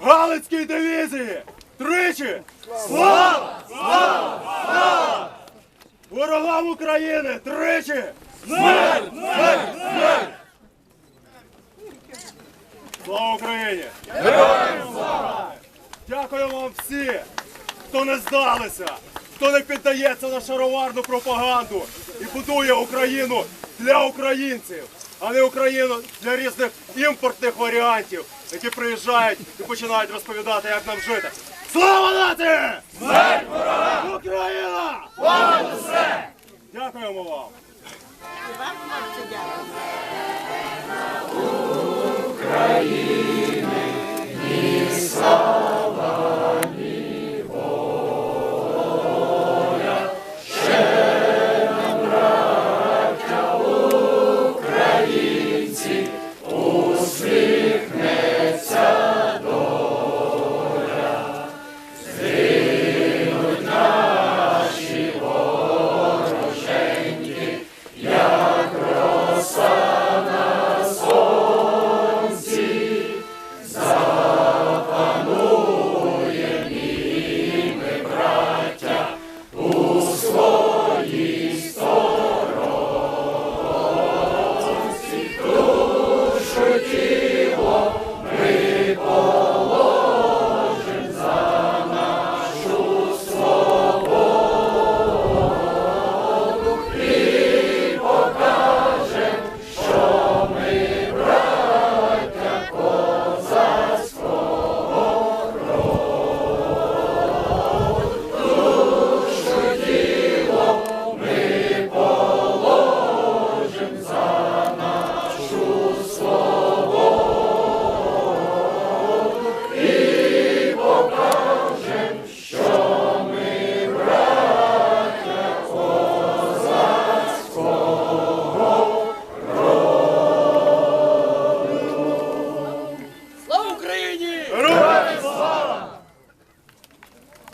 Галицькій дивізії! Тричі! Слава! Слава! Слава! Ворогам України! Тричі! Смерть! Смерть! Смерть! Слава Україні! Героям слава! Дякую вам всі, хто не здалися, хто не піддається на шароварну пропаганду і будує Україну для українців, а не Україну для різних імпортних варіантів, які приїжджають і починають розповідати, як нам жити. Слава нати! Смерть ворогам! Україна! Понад усе! Дякуємо вам! Вам дякую. України і слава! Liberty! Ruben!